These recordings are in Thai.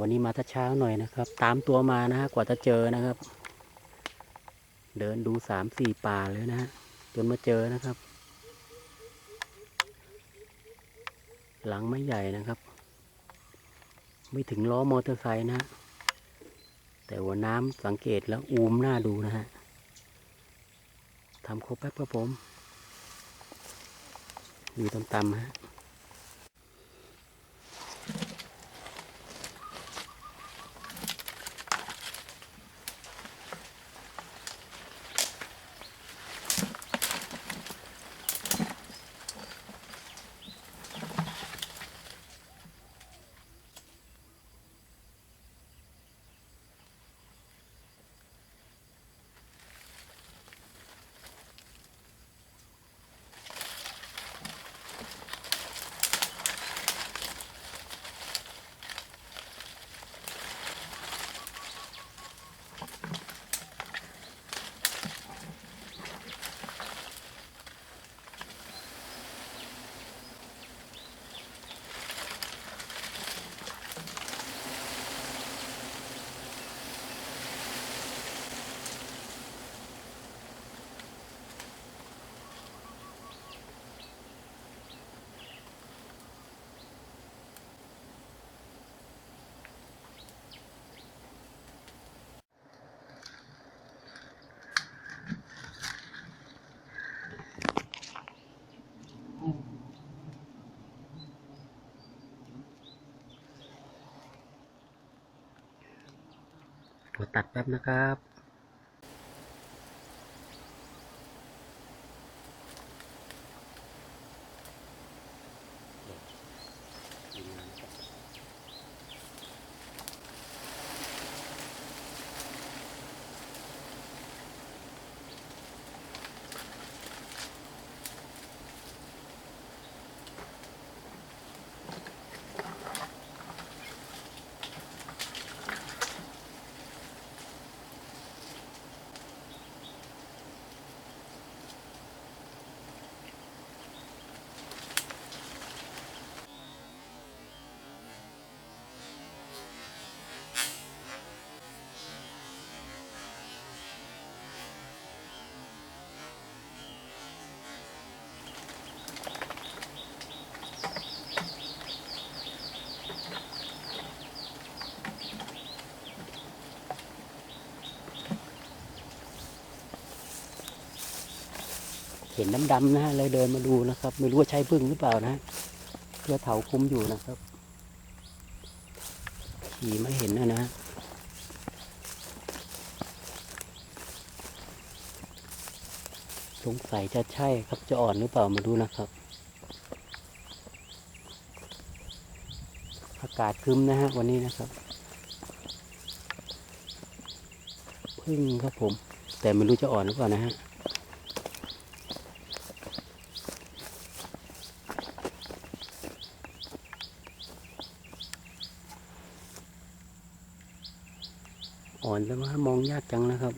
วันนี้มาทัเช้าหน่อยนะครับ ตามตัวมานะฮะกว่าจะเจอนะครับ เดินดูสามสี่ป่าเลยนะฮะจนมาเจอนะครับ หลังไม่ใหญ่นะครับ ไม่ถึงล้อมอเตอร์ไซค์นะฮะแต่ว่าน้ำสังเกตแล้วอูมน่าดูนะฮะทำครบแป๊บครับผมอยู่ต่ำๆฮะ ตัดแป๊บนะครับ ห็นดำๆนะฮะเลยเดินมาดูนะครับ ไม่รู้ว่าใช่พึ่งหรือเปล่านะเพื่อเถาคุ้มอยู่นะครับขี่ไม่เห็นนะนะสงสัยจะใช่ครับจะอ่อนหรือเปล่ามาดูนะครับ อากาศคึมนะฮะวันนี้นะครับพึ่งครับผม แต่ไม่รู้จะอ่อนหรือเปล่านะฮะ อ่อนแล้วว่ามองยากจังนะครับ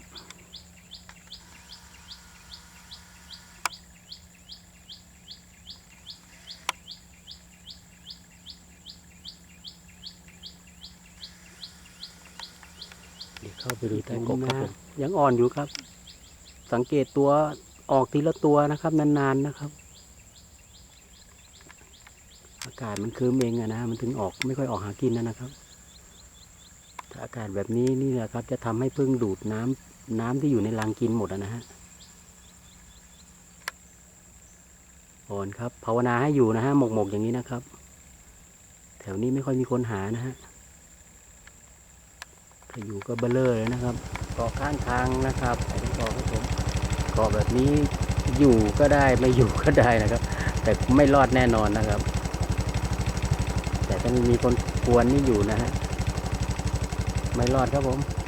เดี๋ยวเข้าไปดูใต้กบครับผมยังอ่อนอยู่ครับ สังเกตตัวออกทีละตัวนะครับ นานๆนะครับ อากาศมันคืมเองอะนะ มันถึงออกไม่ค่อยออกหากินนะนะครับถ้า อากาศแบบนี้นี่แหละครับ จะทำให้พึ่งดูดน้ำน้ำที่อยู่ในรังกินหมดนะฮะอ่อนครับ ภาวนาให้อยู่นะฮะหมกหมกอย่างนี้นะครับ แถวนี้ไม่ค่อยมีคนหานะฮะถ้าอยู่ก็เบลเลอร์เลยนะครับเกาะข้างทางนะครับเกาะครับผมเกาะแบบนี้อยู่ก็ได้ไม่อยู่ก็ได้นะครับ แต่ไม่รอดแน่นอนนะครับ แต่ต้องมีคนกวนนี่อยู่นะฮะ ไม่รอดครับผม